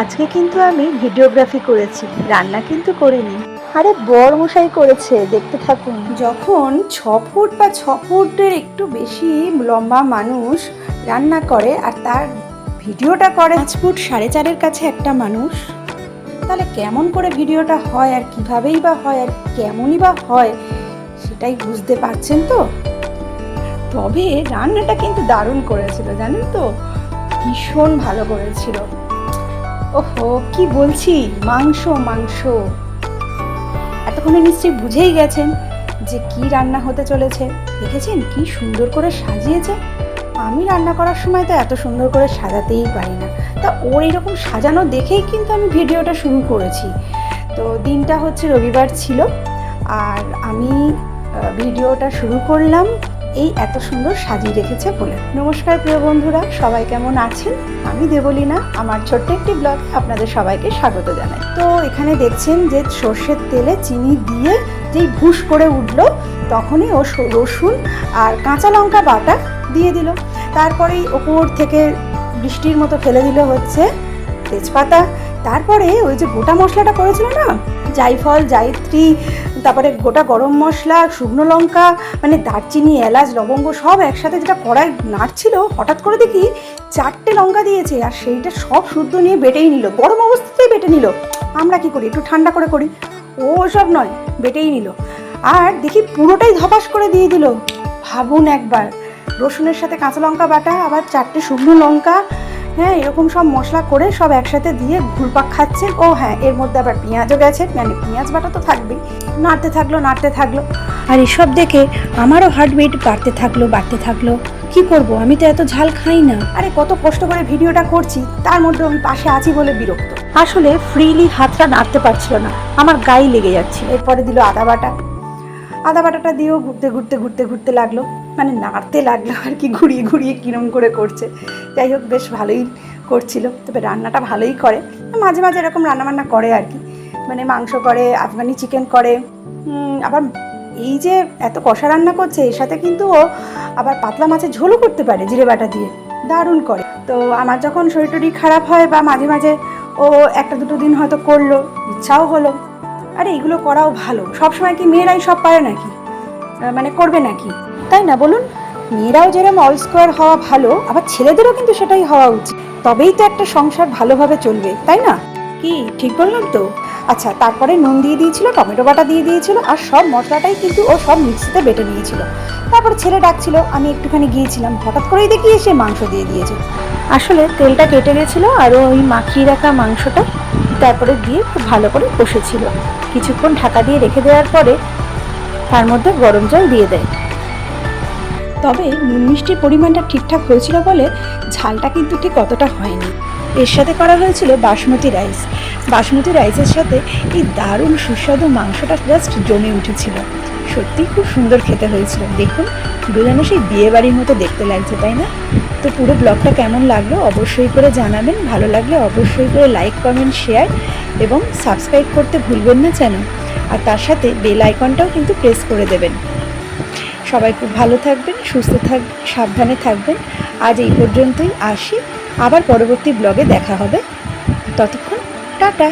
আজকে কিন্তু আমি ভিডিওগ্রাফি করেছি, রান্না কিন্তু করিনি। আরে বর মশাই করেছে, দেখতে থাকুন। যখন ছ ফুট বা ছ ফুটের একটু বেশি লম্বা মানুষ রান্না করে আর তার ভিডিওটা করে পাঁচ ফুট সাড়ে চারের কাছে একটা মানুষ, তাহলে কেমন করে ভিডিওটা হয় আর কিভাবেই বা হয় আর কেমনই বা হয়, সেটাই বুঝতে পারছেন তো? তবে রান্নাটা কিন্তু দারুণ করেছিল, জানেন তো? ভীষণ ভালো করেছিল। ওহো, কি বলছি? মাংস মাংস। এতক্ষণে নিশ্চয়ই বুঝেই গেছেন যে কি রান্না হতে চলেছে। দেখেছেন কি সুন্দর করে সাজিয়েছে? আমি রান্না করার সময় তো এত সুন্দর করে সাজাতেই পারি না। তা ওর এরকম সাজানো দেখেই কিন্তু আমি ভিডিওটা শুরু করেছি। তো দিনটা হচ্ছে রবিবার ছিল, আর আমি ভিডিওটা শুরু করলাম এই এত সুন্দর সাজিয়ে রেখেছে বলে। নমস্কার প্রিয় বন্ধুরা, সবাই কেমন আছেন? আমি দেবলীনা, আমার ছোট্ট একটি ব্লগ আপনাদের সবাইকে স্বাগত জানাই। তো এখানে দেখছেন যে সর্ষের তেলে চিনি দিয়ে যেই ভুস করে উঠল, তখনই ও রসুন আর কাঁচা লঙ্কা বাটা দিয়ে দিল। তারপরেই ওপর থেকে বৃষ্টির মতো ফেলে দিল হচ্ছে তেজপাতা। তারপরে ওই যে গোটা মশলাটা করেছিল না, জাইফল, জায়িত্রী তারপরে গোটা গরম মশলা, শুকনো লঙ্কা মানে দারচিনি, এলাচ, লবঙ্গ সব একসাথে যেটা কড়াই নাড়ছিল, হঠাৎ করে দেখি চারটে লঙ্কা দিয়েছে আর সেইটা সব শুদ্ধ নিয়ে বেটেই নিল। গরম অবস্থাতেই বেটে নিল। আমরা কি করি? একটু ঠান্ডা করে করি। ও সব নয়, বেটেই নিল। আর দেখি পুরোটাই ধপাস করে দিয়ে দিল। ভাবুন একবার, রসুনের সাথে কাঁচা লঙ্কা বাটা, আবার চারটে শুকনো লঙ্কা হ্যাঁ এরকম সব মশলা করে সব একসাথে দিয়ে ঘুরপাক খাচ্ছে। ও হ্যাঁ এর মধ্যে আবার পেঁয়াজও গেছে। মানে পেঁয়াজ বাটা তো থাকবেই। নাড়তে থাকল নাড়তে থাকল। আর এসব দেখে আমারও হার্টবিট বাড়তে থাকল বাড়তে থাকল। কি করব? আমি তো এত ঝাল খাই না। আরে, কত কষ্ট করে ভিডিওটা করছি। তার মধ্যে আমি পাশে আছি বলে বিরক্ত। আসলে ফ্রিলি হাতটা নাড়তে পারছিল না। আমার গায়ে লেগে যাচ্ছে এরপরে দিল আদা বাটা। আদা বাটাটা দিয়েও ঘুরতে ঘুরতে ঘুরতে ঘুরতে লাগল। মানে নাড়তে লাগল আর কি, ঘুরিয়ে ঘুরিয়ে কিরম করে করছে। যাই হোক, বেশ ভালোই করছিল। তবে রান্নাটা ভালোই করে। মাঝে মাঝে এরকম রান্নাবান্না করে আর কি। মানে মাংস করে, আফগানি চিকেন করে। আবার এই যে এত কষা রান্না করছে, এর সাথে কিন্তু ও আবার পাতলা মাছের ঝোলও করতে পারে জিরে বাটা দিয়ে। দারুণ করে। তো আমার যখন শরীর টরীর খারাপ হয় বা মাঝে মাঝে ও একটা দুটো দিন হয়তো করল, ইচ্ছাও হলো। আরে, এগুলো করাও ভালো। সবসময় কি মেয়েরাই সব পারে নাকি? মানে করবে নাকি? তাই না, বলুন? মেয়েরাও যেরকম অল স্কোয়ার হওয়া ভালো, আবার ছেলেদেরও কিন্তু সেটাই হওয়া উচিত। তবেই তো একটা সংসার ভালোভাবে চলবে, তাই না? কি? ঠিক বললাম তো? আচ্ছা তারপরে নুন দিয়ে দিয়েছিল, টমেটো বাটা দিয়ে দিয়েছিল, আর সব মশলাটাই কিন্তু ও সব মিক্সিতে বেটে নিয়েছিল। তারপরে ছেলে ডাকছিল, আমি একটুখানি গিয়েছিলাম, হঠাৎ করেই দেখি এসে মাংস দিয়ে দিয়েছে। আসলে তেলটা কেটে গেছিল, আর ওই মাখিয়ে রাখা মাংসটা তারপরে দিয়ে খুব ভালো করে কষেছিল। কিছুক্ষণ ঢাকা দিয়ে রেখে দেওয়ার পরে তার মধ্যে গরম জল দিয়ে দেয়। তবে নুন মিষ্টির পরিমাণটা ঠিকঠাক হয়েছিল বলে ঝালটা কিন্তু ঠিক অতটা হয়নি। এর সাথে করা হয়েছিল বাসমতি রাইস। বাসমতি রাইসের সাথে এই দারুণ সুস্বাদু মাংসটা জাস্ট জমে উঠেছিল। সত্যি খুব সুন্দর খেতে হয়েছিল। দেখুন পুরো যেন সেই বিয়ে বাড়ির মতো দেখতে লাগছে, তাই না? তো পুরো ব্লগটা কেমন লাগল অবশ্যই করে জানাবেন। ভালো লাগলে অবশ্যই করে লাইক কমেন্ট শেয়ার এবং সাবস্ক্রাইব করতে ভুলবেন না চ্যানেল আর তার সাথে বেল আইকনটাও কিন্তু প্রেস করে দেবেন। সবাই খুব ভালো থাকবেন, সুস্থ থাকবেন সাবধানে থাকবেন। আজ এই পর্যন্তই, আসি আবার পরবর্তী ব্লগে দেখা হবে। ততক্ষণ, টাটা!